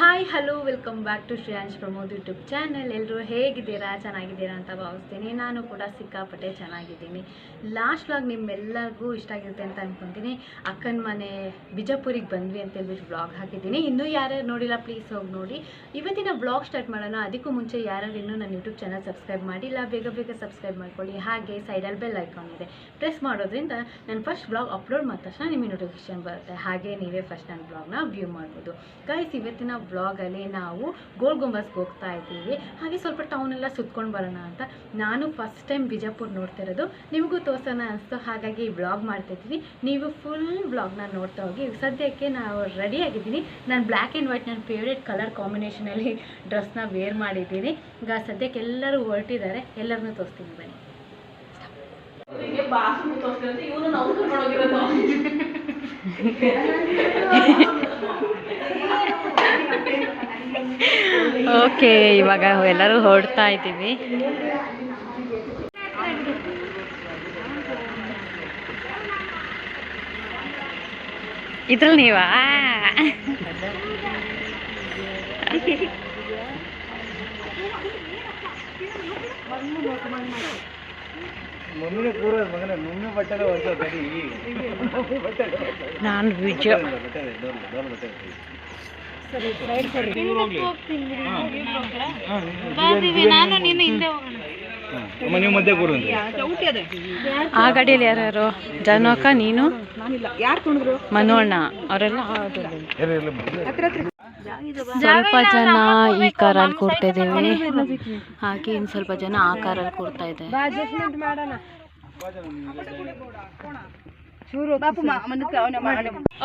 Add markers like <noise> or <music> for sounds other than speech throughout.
Hi hello welcome back to Shreyansh Pramod YouTube channel ಎಲ್ಲರೂ ಹೇಗಿದ್ದೀರಾ? ಚೆನ್ನಾಗಿದ್ದೀರಾ ಅಂತ ಭಾವಿಸ್ತೀನಿ. ನಾನು ಕೂಡ ಸಿಕ್ಕಾಪಟ್ಟೆ ಚೆನ್ನಾಗಿದ್ದೀನಿ. ಲಾಸ್ಟ್ ವ್ಲಾಗ್ ನಿಮ್ಮೆಲ್ಲರಿಗೂ ಇಷ್ಟ ಆಗಿರುತ್ತೆ ಅಂತ ಅನ್ಕೊತೀನಿ. ಅಕ್ಕನ ಮನೆ ಬಿಜಾಪುರಿಗೆ ಬಂದ್ವಿ ಅಂತ ಹೇಳ್ಬಿಟ್ಟು ವ್ಲಾಗ್ ಹಾಕಿದ್ದೀನಿ. ಇನ್ನೂ ಯಾರ್ಯಾರು ನೋಡಿಲ್ಲ ಪ್ಲೀಸ್ ಹೋಗಿ ನೋಡಿ. ಇವತ್ತಿನ ವ್ಲಾಗ್ ಸ್ಟಾರ್ಟ್ ಮಾಡೋಣ. ಅದಕ್ಕೂ ಮುಂಚೆ ಯಾರ್ಯಾರು ಇನ್ನೂ ನನ್ನ ಯೂಟ್ಯೂಬ್ ಚಾನಲ್ ಸಬ್ಸ್ಕ್ರೈಬ್ ಮಾಡಿಲ್ಲ, ಬೇಗ ಬೇಗ ಸಬ್ಸ್ಕ್ರೈಬ್ ಮಾಡ್ಕೊಳ್ಳಿ. ಹಾಗೆ ಸೈಡಲ್ಲಿ ಬೆಲ್ ಐಕಾನ್ ಇದೆ. ಪ್ರೆಸ್ ಮಾಡೋದ್ರಿಂದ ನಾನು ಫಸ್ಟ್ ಬ್ಲಾಗ್ ಅಪ್ಲೋಡ್ ಮಾಡಿದ ತಕ್ಷಣ ನಿಮಗೆ ನೋಟಿಫಿಕೇಶನ್ ಬರುತ್ತೆ. ಹಾಗೆ ನೀವೇ ಫಸ್ಟ್ ನನ್ನ ಬ್ಲಾಗ್ನ ವ್ಯೂ ಮಾಡ್ಬೋದು. ಗೈಸ್ ಇವತ್ತಿನ ಬ್ಲಾಗಲ್ಲಿ ನಾವು ಗೋಲ್ ಗುಂಬಸ್ಗೆ ಹೋಗ್ತಾ ಇದ್ದೀವಿ. ಹಾಗೆ ಸ್ವಲ್ಪ ಟೌನೆಲ್ಲ ಎಲ್ಲ ಸುತ್ಕೊಂಡು ಬರೋಣ ಅಂತ ನಾನು ಫಸ್ಟ್ ಟೈಮ್ ಬಿಜಾಪುರ್ ನೋಡ್ತಿರೋದು ನಿಮಗೂ ತೋರ್ಸೋಣ ಅನಿಸ್ತು ಹಾಗಾಗಿ ಈ ಬ್ಲಾಗ್ ಮಾಡ್ತಿದ್ದೀನಿ. ನೀವು ಫುಲ್ ಬ್ಲಾಗ್ನ ನೋಡ್ತಾ ಹೋಗಿ ಸದ್ಯಕ್ಕೆ ನಾವು ರೆಡಿ ಆಗಿದ್ದೀನಿ. ನಾನು ಬ್ಲ್ಯಾಕ್ ಆ್ಯಂಡ್ ವೈಟ್ ನನ್ನ ಫೇವ್ರೇಟ್ ಕಲರ್ ಕಾಂಬಿನೇಷನಲ್ಲಿ ಡ್ರೆಸ್ನ ವೇರ್ ಮಾಡಿದ್ದೀನಿ. ಈಗ ಸದ್ಯಕ್ಕೆ ಎಲ್ಲರೂ ಹೊರಟಿದ್ದಾರೆ. ಎಲ್ಲರನ್ನೂ ತೋರಿಸ್ತೀನಿ ಬನ್ನಿ. ಬಾಸು ಇವನು ನೌಕರ್ ಮಾಡೋಗಿರೋದು ಓಕೆ ಇವಾಗ ಎಲ್ಲರೂ ಹೊರಡ್ತಾ ಇದ್ದೀವಿ. ಇದ್ರಲ್ಲಿ ನೀವಾ? <laughs> ನಾನು ವಿಜಯ ಆ ಗಾಡಿಯಲ್ಲಿ ಯಾರು ಜನಕ ನೀನು? ಯಾರು ಕುಣಿದ್ರು ಮನು ಅಣ್ಣ ಅವರೆಲ್ಲ. ಸ್ವಲ್ಪ ಜನ ಈ ಕಾರಲ್ಲಿ ಕೊಡ್ತಿದ್ದೇವೆ ಹಾಗೆ ಇನ್ನು ಸ್ವಲ್ಪ ಜನ ಆ ಕಾರಲ್ಲಿ ಕೊಡ್ತಾ ಇದೆ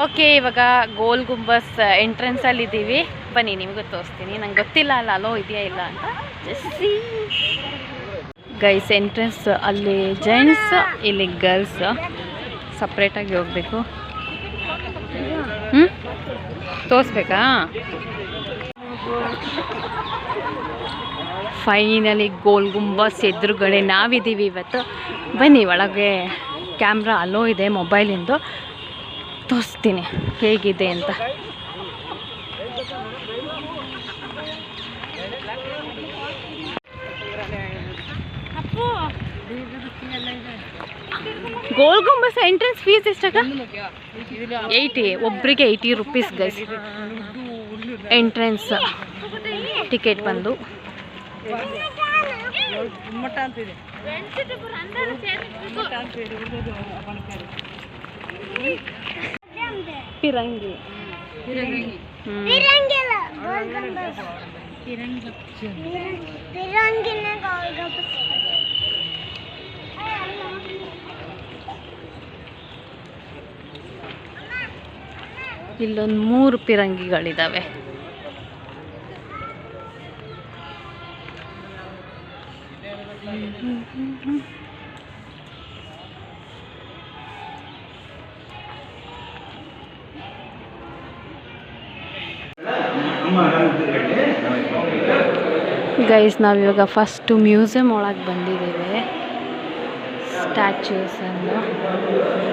ಓಕೆ ಇವಾಗ ಗೋಲ್ ಗುಂಬಸ್ ಎಂಟ್ರೆನ್ಸ್ ಅಲ್ಲಿ ಇದ್ದೀವಿ ಬನ್ನಿ ನಿಮ್ಗೆ ತೋರಿಸ್ತೀನಿ. ನಂಗೆ ಗೊತ್ತಿಲ್ಲ ಅಲ್ಲ ಅಲೋ ಇದೆಯಾ ಇಲ್ಲ ಅಂತ. ಗೈಸ್ ಎಂಟ್ರೆನ್ಸ್ ಅಲ್ಲಿ ಜೆಂಟ್ಸ್ ಇಲ್ಲಿ ಗರ್ಲ್ಸ್ ಸಪ್ರೇಟಾಗಿ ಹೋಗ್ಬೇಕು. ಹ್ಞೂ ತೋರಿಸ್ಬೇಕಾ? ಫೈನಲಿ ಗೋಲ್ ಗುಂಬಸ್ ಎದುರುಗಡೆ ನಾವಿದ್ದೀವಿ ಇವತ್ತು. ಬನ್ನಿ, ಒಳಗೆ ಕ್ಯಾಮ್ರಾ ಅಲೋ ಇದೆ ಮೊಬೈಲಿಂದು ತೋರಿಸ್ತೀನಿ, ಹೇಗಿದೆ ಅಂತ. Gol Gumbaz entrance fees ಎಷ್ಟಕ್ಕ eighty ಒಬ್ಬರಿಗೆ eighty rupees guys entrance ticket ಬಂದು ಪಿರಂಗಿ ಹ್ಮ್. ಇಲ್ಲೊಂದು ಮೂರು ಪಿರಂಗಿಗಳಿದ್ದಾವೆ ಗೈಸ್ ನಾವಿವಾಗ ಫಸ್ಟು ಮ್ಯೂಸಿಯಂ ಒಳಗೆ ಬಂದಿದ್ದೇವೆ. ಸ್ಟ್ಯಾಚ್ಯೂಸ್ ಅನ್ನು.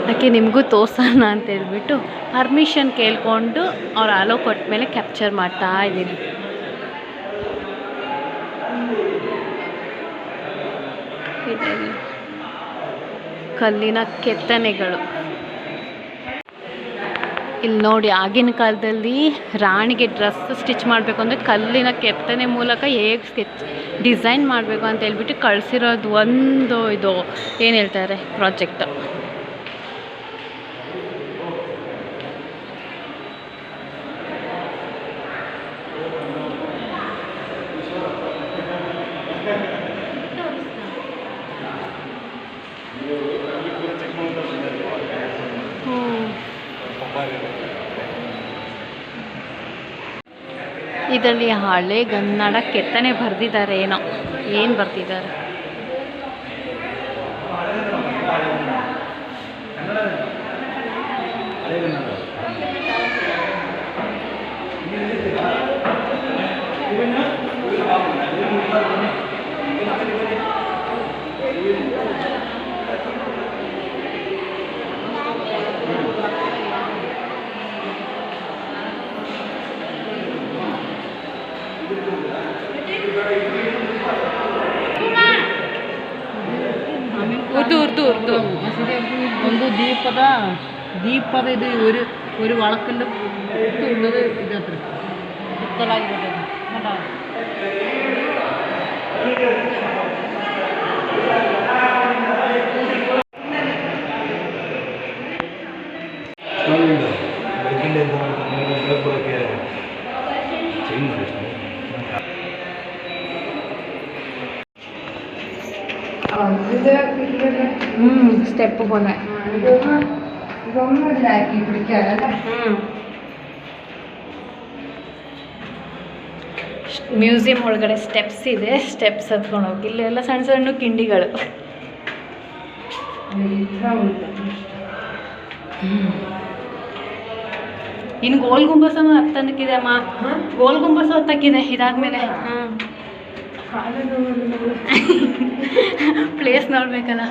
ಅದಕ್ಕೆ ನಿಮಗೂ ತೋರ್ಸೋಣ ಅಂತ ಹೇಳ್ಬಿಟ್ಟು ಪರ್ಮಿಷನ್ ಕೇಳಿಕೊಂಡು ಅವ್ರು ಅಲೋ ಕೊಟ್ಟ ಮೇಲೆ ಕ್ಯಾಪ್ಚರ್ ಮಾಡ್ತಾ ಇದ್ದೀನಿ. ಕಲ್ಲಿನ ಕೆತ್ತನೆಗಳು. ಇಲ್ಲಿ ನೋಡಿ ಆಗಿನ ಕಾಲದಲ್ಲಿ ರಾಣಿಗೆ ಡ್ರೆಸ್ ಸ್ಟಿಚ್ ಮಾಡಬೇಕು ಅಂದರೆ ಕಲ್ಲಿನ ಕೆತ್ತನೆ ಮೂಲಕ ಹೇಗೆ ಸ್ಕೆಚ್ ಡಿಸೈನ್ ಮಾಡಬೇಕು ಅಂತ ಹೇಳ್ಬಿಟ್ಟು ಕಳಿಸಿರೋದು ಒಂದು ಇದು, ಏನು ಹೇಳ್ತಾರೆ ಪ್ರಾಜೆಕ್ಟ್ ಇದರಲ್ಲಿ ಹಳೆ ಕನ್ನಡ ಕೆತ್ತನೆ ಬರ್ದಿದ್ದಾರೆ ಏನೋ. ಏನು ಬರ್ತಿದ್ದಾರೆ ಉರ್ದು ಉರ್ದು ಉರ್ದು ಒಂದು ದೀಪದ ದೀಪದ ഒരു ഒരു വളക്കിന്റെ ഇതത്ര ഇത് അത്ര. സ്റ്റെപ്പ് പോലെ ಮ್ಯೂಸಿಯಂ ಒಳಗಡೆ ಸ್ಟೆಪ್ಸ್ ಇದೆ ಸ್ಟೆಪ್ಸ್ ಹತ್ಕೊಂಡು ಹೋಗಿ ಇಲ್ಲೆಲ್ಲ ಸಣ್ಣ ಸಣ್ಣ ಕಿಂಡಿಗಳು ಇನ್ನು ಗೋಲ್ ಗುಂಬಸ ಹತ್ತನಕ್ಕಿದೆ ಅಮ್ಮ ಗೋಲ್ ಗುಂಬಸ ಹತ್ತಕ್ಕಿದೆ ಇದಾದ್ಮೇಲೆ ಹಾಂ ಪ್ಲೇಸ್ <laughs> ನೋಡ್ಬೇಕಲ್ಲ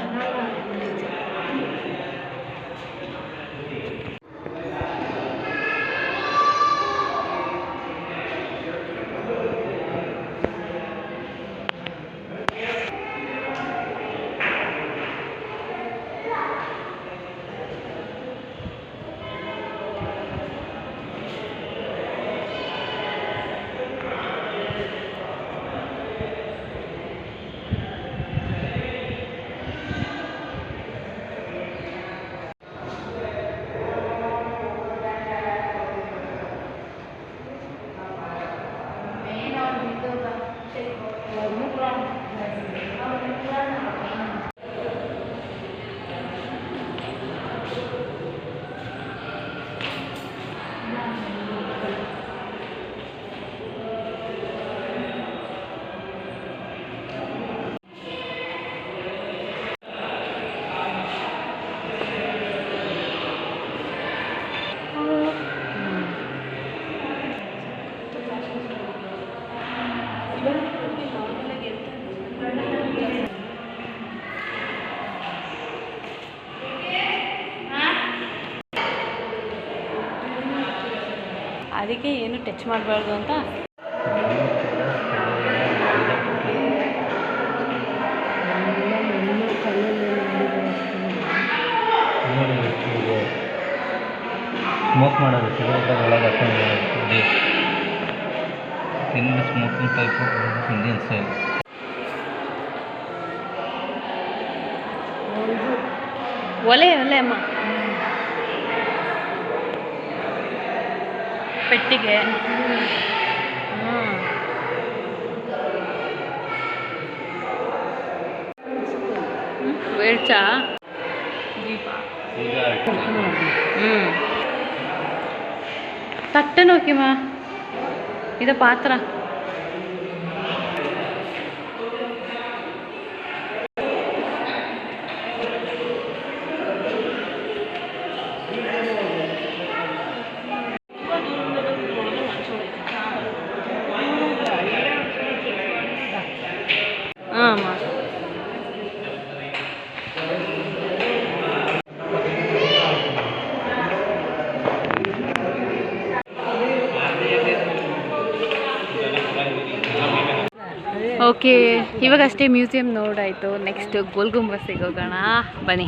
ಅದಕ್ಕೆ ಏನು ಟಚ್ ಮಾಡಬಾರ್ದು ಅಂತ? ಸ್ಮೋಕ್ ಮಾಡೋದು ಸಿಗರೇಟ್ ಒಳಗೆ ಹಾಕೊಂಡು ಸ್ಮೋಕಿಂಗ್ ಟೈಪ್ ಇಂಡಿಯನ್ ಸ್ಟೈಲ್ ಒಲೆ ಒಲೆ ಅಮ್ಮ. ಪೆಟ್ಟಿಗೆ ಹ್ಮ್. ಹ್ಮ್, ವೇಳ್ಚ ದೀಪ ಹ್ಞೂ ತಟ್ಟೆ ನೋಕಿಮ್ಮ ಇದು ಪಾತ್ರ ಓಕೆ ಇವಾಗಷ್ಟೇ ಮ್ಯೂಸಿಯಂ ನೋಡಾಯಿತು. ನೆಕ್ಸ್ಟ್ ಗೋಲ್ ಹೋಗೋಣ. ಬನ್ನಿ.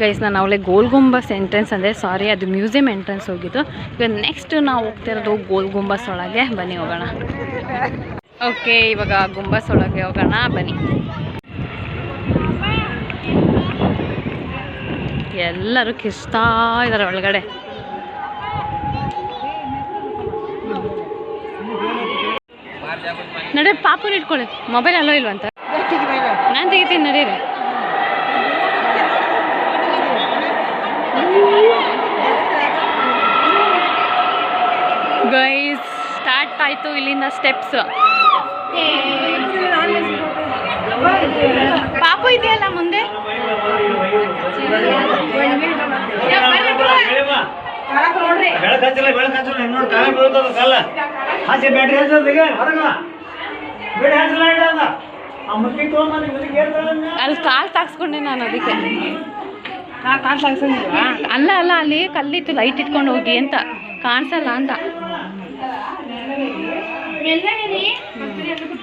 ಗೈಸ್ ನಾನು ಅವಳೆ ಗೋಲ್ ಗುಂಬಸ್ ಎಂಟ್ರೆನ್ಸ್ ಅಂದರೆ ಸಾರಿ ಅದು ಮ್ಯೂಸಿಯಂ ಎಂಟ್ರೆನ್ಸ್ ಹೋಗಿದ್ದು. ಈಗ ನೆಕ್ಸ್ಟ್ ನಾವು ಹೋಗ್ತಿರೋದು ಗೋಲ್ ಗುಂಬಸ್ ಒಳಗೆ. ಬನ್ನಿ ಹೋಗೋಣ. ಓಕೆ, ಇವಾಗ ಗುಂಬಸ್ ಒಳಗೆ ಹೋಗೋಣ, ಬನ್ನಿ. ಎಲ್ಲರೂ ಕಿಸ್ತಾ ಇದ್ದಾರೆ ಒಳಗಡೆ. ನಡೆ, ಪಾಪುನ ಇಟ್ಕೊಳ್ಳಿ. ಮೊಬೈಲ್ ಅಲ್ಲೋ ಇಲ್ವಂತ ನಾನು ತೆಗಿತೀನಿ, ನಡೀರಿ. ಗೈಸ್ ಸ್ಟಾರ್ಟ್ ಆಯಿತು ಇಲ್ಲಿಂದ ಸ್ಟೆಪ್ಸ್ ಪಾಪು ಇದೆಯಲ್ಲ ಮುಂದೆ? ಬೆಳಕು ಹಚ್ಚಲ್ಲ ಬೆಳಕು ಹಚ್ಚಲ್ಲ. ಇನ್ನೊಂದು ಕಾಲ ಬೀಳ್ತದ ಕಲ್ಲ ಹಚ್ಚಿ ಬ್ಯಾಟ್ರಿ ಹಚ್ಚದ ಈಗ ಹೊರಗ ಬೇಡ ಹಚ್ಚಲ್ಲ ಇಡದ ಆ ಮಕ್ಕಳಿಗೆ ತೊಗೊಂಬಂದು ಇದಕ್ಕೆ ಏರ್ತಾಳೆ ಅಲ್ಲಿ ಕಾಲ್ ತಾಕ್ಸ್ಕೊಂಡೆ ನಾನು ಅದಕ್ಕೆ. ಕಾಣಿಸ್ಲಿಲ್ವಾ ಅಲ್ಲ ಅಲ್ಲ ಅಲ್ಲಿ ಕಲ್ಲಿತ್ತು ಲೈಟ್ ಇಟ್ಕೊಂಡು ಹೋಗಿ ಅಂತ. ಕಾಣಿಸಲ್ಲ ಅಂತ.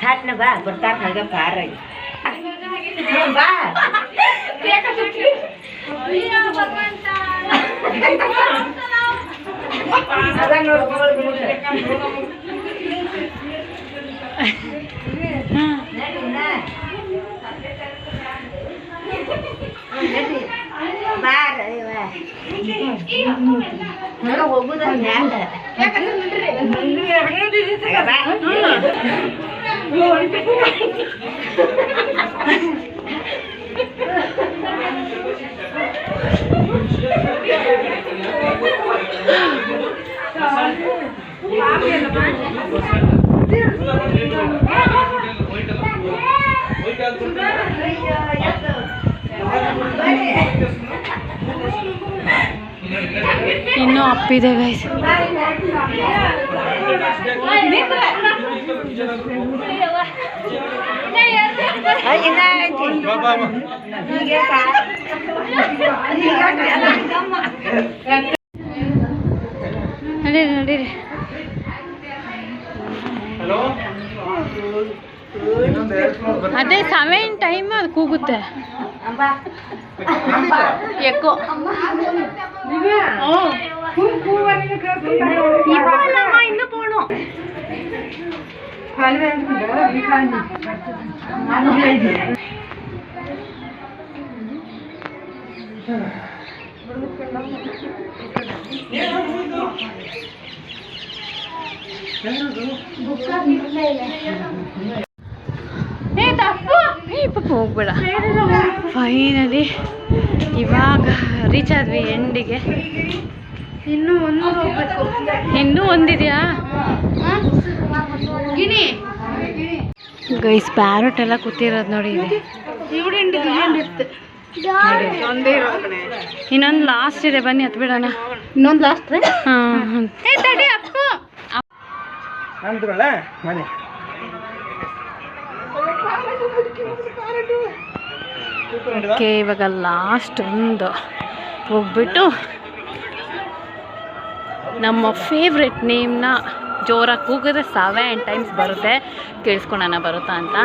ಸಾಟ್ನ ಬಾ ಬರ್ತಾರ ಹಾಗ ಪಾರಾಗಿ ಬಾ ಅದ ನೋಡ್ಕೊಳ್ಳೋದು ಹೋಗುದ ಮ್ಯಾಲ ಬಾ ಇನ್ನೂ ಅಪ್ಪಿದೆ ಗೈಸ್. ನಡೀರಿ ನಡೀರಿ. ಅದೇ ಸೆವೆನ್ ಟೈಮ್ ಅದು ಕೂಗುತ್ತೆ. అమ్మా అమ్మా ఎక్కువ அம்மா இன்னும் போகணும் ஏ தப்பு ಪಾಪ ಹೋಗ್ಬೇಡ. ಫೈನಲಿ ಇವಾಗ ರೀಚ್ ಆದ್ವಿ ಎಂಡಿಗೆ ಇನ್ನೂ ಒಂದು ಇನ್ನೂ ಒಂದಿದೆಯಾ? ಗೈಸ್ ಪ್ಯಾರಟ್ ಎಲ್ಲ ಕೂತಿರೋದು ನೋಡಿ ಇನ್ನೊಂದು ಲಾಸ್ಟ್ ಇದೆ ಬನ್ನಿ ಹತ್ ಬಿಡೋಣ ಇನ್ನೊಂದು ಲಾಸ್ಟ್ ಹಾಂ ತಡಿ ಅಪ್ಪು ಅಂದ್ರಲ್ಲ ಮನೆ ಓಕೆ, ಇವಾಗ ಲಾಸ್ಟ್ ಒಂದು. ಹೋಗ್ಬಿಟ್ಟು ನಮ್ಮ ಫೇವ್ರೆಟ್ ನೇಮ್ನ ಜೋರಾಗಿ ಕೂಗಿದ್ರೆ ಸೆವೆನ್ ಟೈಮ್ಸ್ ಬರುತ್ತೆ. ಕೇಳಿಸ್ಕೊಳೋಣ ಬರುತ್ತಾ ಅಂತ?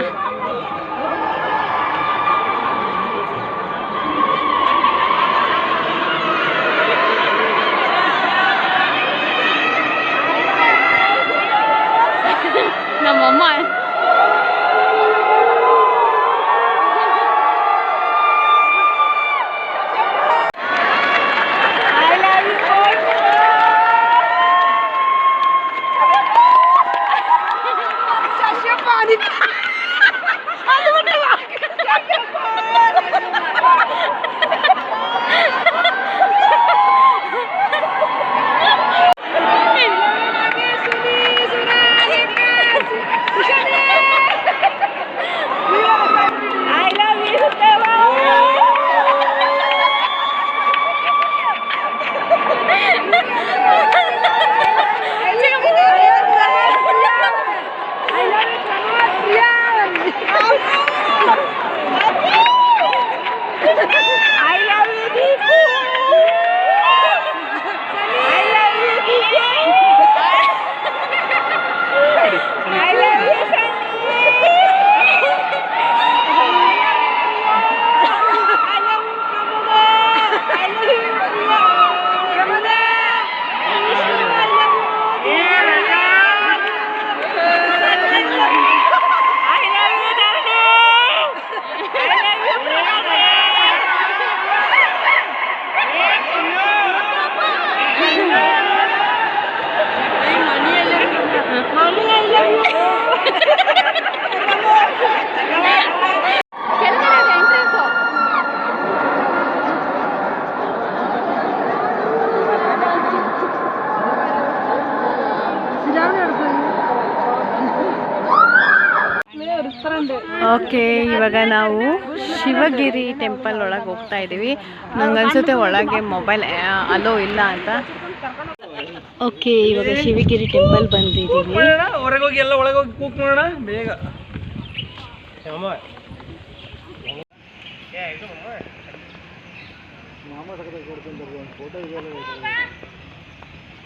ಇವಾಗ ನಾವು ಶಿವಗಿರಿ ಟೆಂಪಲ್ ಒಳಗೆ ಹೋಗ್ತಾ ಇದ್ದೀವಿ ನಂಗನ್ಸುತ್ತೆ ಒಳಗೆ ಮೊಬೈಲ್ ಅಲೋ ಇಲ್ಲ ಅಂತ. ಓಕೆ ಇವಾಗ ಶಿವಗಿರಿ ಟೆಂಪಲ್ ಬಂದಿದ್ದೀವಿ ಹೊರಗೆ ಹೋಗಿ ಎಲ್ಲ ಒಳಗೆ ಹೋಗಿ ಕೂಕ್ ಮಾಡೋಣ ಬೇಗ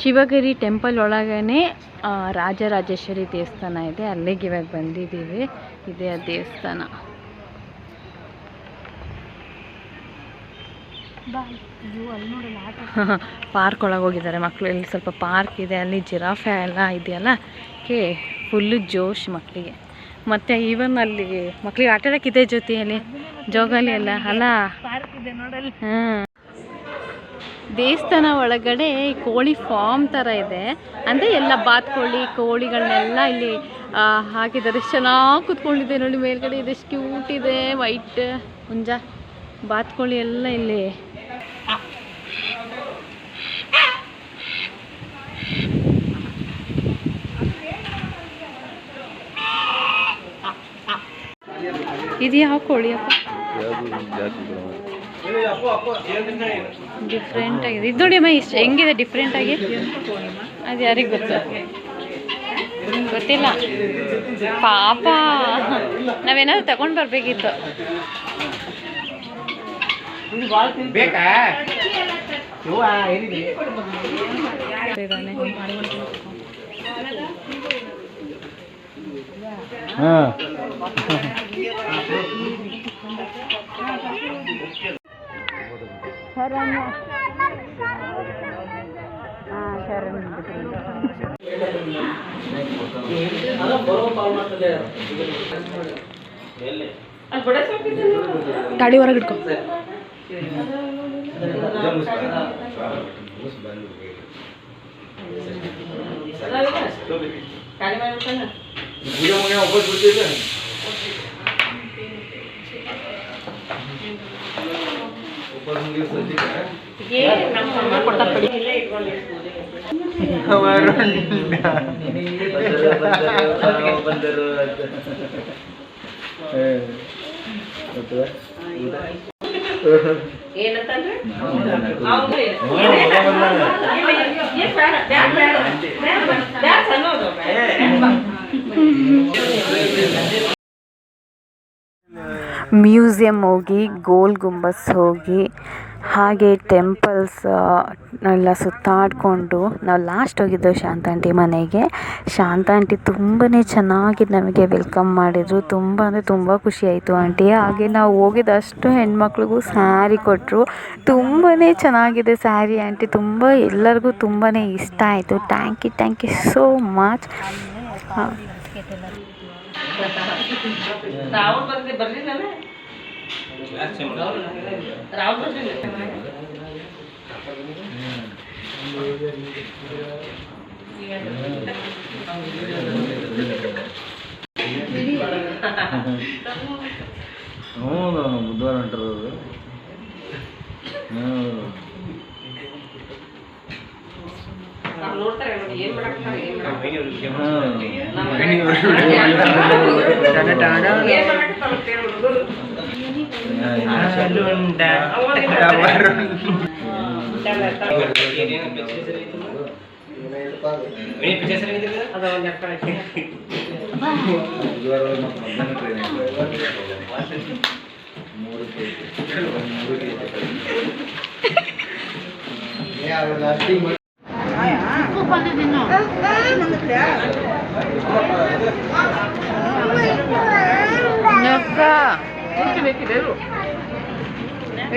ಶಿವಗಿರಿ ಟೆಂಪಲ್ ಒಳಗೇನೆ ಆ, ರಾಜರಾಜೇಶ್ವರಿ ದೇವಸ್ಥಾನ ಇದೆ. ಅಲ್ಲಿಗೆ ಇವಾಗ ಬಂದಿದ್ದೀವಿ. ಇದೆ ಆ ದೇವಸ್ಥಾನ ಪಾರ್ಕ್ ಒಳಗೆ ಹೋಗಿದ್ದಾರೆ ಮಕ್ಕಳು ಇಲ್ಲಿ ಸ್ವಲ್ಪ ಪಾರ್ಕ್ ಇದೆ ಅಲ್ಲಿ ಜಿರಾಫೆ ಎಲ್ಲ ಇದೆಯಲ್ಲ? ಕೆ ಫುಲ್ಲು ಜೋಶ್ ಮಕ್ಕಳಿಗೆ ಮತ್ತು ಈವನ್ ಅಲ್ಲಿ ಮಕ್ಕಳಿಗೆ ಆಟ ಆಡೋಕ್ಕಿದೆ ಇದೆ ಜೊತೆಯಲ್ಲಿ. ಜೋಗಾಲಿ ಎಲ್ಲ ಅಲ್ಲ? ಹಾಂ ದೇವಸ್ಥಾನ ಒಳಗಡೆ ಕೋಳಿ ಫಾರ್ಮ್ ಥರ ಇದೆ. ಅಂದರೆ ಎಲ್ಲ ಬಾತ್ಕೋಳಿ, ಕೋಳಿಗಳನ್ನೆಲ್ಲ ಇಲ್ಲಿ ಹಾಕಿದ್ದಾರೆ. ಎಷ್ಟು ಚೆನ್ನಾಗಿ ಕುತ್ಕೊಂಡಿದೆ ನೋಡಿ ಮೇಲ್ಗಡೆ. ಇದೆಷ್ಟು ಕ್ಯೂಟ್ ಇದೆ. ವೈಟ್ ಹುಂಜ. ಬಾತ್ಕೋಳಿ ಎಲ್ಲ ಇಲ್ಲಿ. ಇದು ಯಾವ ಕೋಳಿ ಅಪ್ಪ? ಡಿಫ್ರೆಂಟ್ ಆಗಿದೆ. ಇದು ನೋಡಿ ಅಮ್ಮ ಇಷ್ಟು ಹೆಂಗಿದೆ ಡಿಫ್ರೆಂಟ್ ಆಗಿ? ಅದು ಯಾರಿಗೆ ಗೊತ್ತು? ಗೊತ್ತಿಲ್ಲ. ಪಾಪ. ನಾವೇನಾದ್ರು ತಗೊಂಡು ಬರಬೇಕಿತ್ತು. ಬೇಕಾ? ಇವ ಏನಿದೆ ಇದಾನೆ ಹಾಂ ಗಾಡಿ ಹೊರಗೆ ಇಟ್ಕೊ ಬಂದರು ಏನಂತಂದ್ರೆ ಅನ್ನೋದು ಮ್ಯೂಸಿಯಂ ಹೋಗಿ ಗೋಲ್ ಗುಂಬಸ್ ಹೋಗಿ ಹಾಗೆ ಟೆಂಪಲ್ಸ್ ಎಲ್ಲ ಸುತ್ತಾಡಿಕೊಂಡು ನಾವು ಲಾಸ್ಟ್ ಹೋಗಿದ್ದು ಶಾಂತ ಆಂಟಿ ಮನೆಗೆ. ಶಾಂತ ಆಂಟಿ ತುಂಬಾ ಚೆನ್ನಾಗಿ ನಮಗೆ ವೆಲ್ಕಮ್ ಮಾಡಿದರು. ತುಂಬ ಅಂದರೆ ತುಂಬ ಖುಷಿ ಆಯಿತು ಆಂಟಿ. ಹಾಗೆ ನಾವು ಹೋಗಿದ್ದಷ್ಟು ಹೆಣ್ಮಕ್ಳಿಗೂ ಸ್ಯಾರಿ ಕೊಟ್ಟರು ತುಂಬಾ ಚೆನ್ನಾಗಿದೆ ಸ್ಯಾರಿ ಆಂಟಿ. ತುಂಬ ಎಲ್ಲರಿಗೂ ತುಂಬಾ ಇಷ್ಟ ಆಯಿತು. Thank you thank you so much ಹಾಂ. ರಾಹುಲ್ ಬಂದ್ರೆ ಬರ್ಲಿಲ್ಲ ರಾಹುಲ್ ಬರ್ಲಿಲ್ಲ ಹ್ಞೂ ಬುಧವಾರ ಹೊಂಟಿರೋದು ಹ್ಞೂ ನಾವು ನೋಡ್ತಾರೆ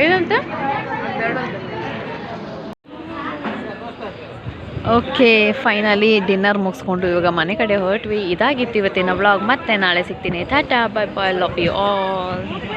ಏನಂತ? ಓಕೆ, ಫೈನಲಿ ಡಿನ್ನರ್ ಮುಗಿಸ್ಕೊಂಡು ಇವಾಗ ಮನೆ ಕಡೆ ಹೊರಟ್ವಿ. ಇದಾಗಿತ್ತು ಇವತ್ತಿನ ವ್ಲಾಗ್. ಮತ್ತೆ ನಾಳೆ ಸಿಗ್ತೀನಿ. Tata, bye bye love you all.